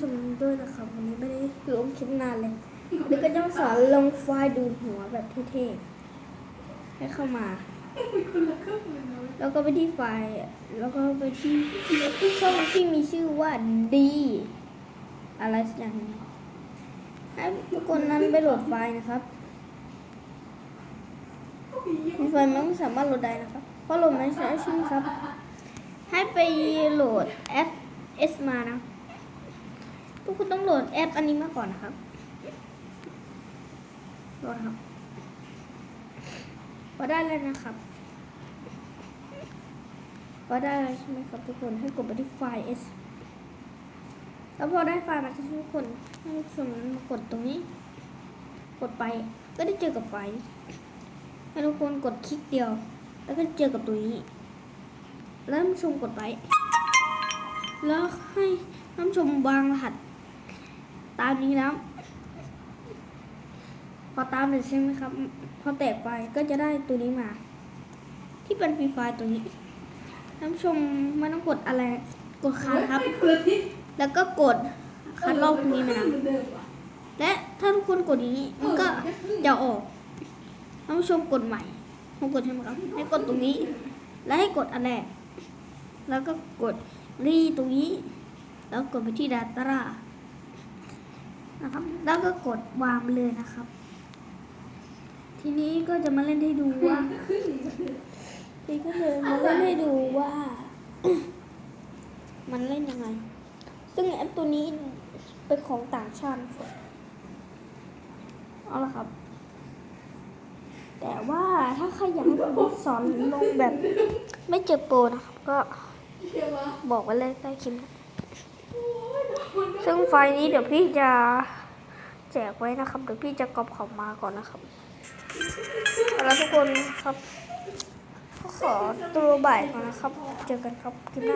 ชมด้วยนะครับวันนี้ไม่ได้ลงคลิปนานเลยวันนี้ก็จะสอนลงไฟล์ดูหัวแบบเท่ๆให้เข้ามา แล้วก็ไปที่ไฟล์แล้วก็ไปที่ช่องที่มีชื่อว่าดีอะไรสักอย่างนึงให้ทุกคนนั้นไปโหลดไฟล์นะครับไฟล์มันไม่สามารถโหลดได้นะครับ เพราะโหลดไม่ใช่ใช่ไหมครับ ให้ไปโหลดแอป S มานะ คนต้องโหลดแอปอันนี้มาก่อนนะครับโหลดครับพอได้แล้วนะครับพอได้แล้วใช่ไหมครับทุกคนให้กดไปที่ไฟล์ S แล้วพอได้ไฟล์มาทุกคนให้ทุกคนมากดตรงนี้ กดไปก็ได้เจอกับไฟล์ให้ทุกคนกดคลิกเดียว แล้วก็เจอกับตัวนี้แล้วชมกดไปแล้วให้นผู้ชมวางรหัส ตามนี้แล้ว พอตามเสร็จใช่ไหมครับ พอแตกไปก็จะได้ตัวนี้มา ที่เป็นฟรีไฟล์ตัวนี้ท่านชมไม่ต้องกดอะไรกดค้างครับ แล้วก็กดคัดลอกตรงนี้มานะและถ้าทุกคนกดอย่างนี้มันก็จะออกท่านชมกดใหม่ผมกดใช่ไหมครับให้กดตรงนี้ แล้วให้กดอันแรกแล้วก็กดรีตรงนี้ แล้วกดไปที่ Data นะครับ แล้วก็กดวางเลยนะครับ ทีนี้ก็จะมาเล่นให้ดูว่าทีนี้ก็จะมาเล่นให้ดูว่า มันเล่นยังไง ซึ่งแอปตัวนี้เป็นของต่างชาติเอาละครับ แต่ว่าถ้าใครอยากให้ผมสอนลงแบบ ไม่เจอโปรนะครับก็บอกไว้เลยใต้คลิปนะ ไฟล์นี้เดี๋ยวพี่จะแจกไว้นะครับเดี๋ยวพี่จะกรอบของมาก่อนนะครับแล้วทุกคนครับ ขอตัวบ่ายก่อนนะครับ เจอกันครับคลิปหน้า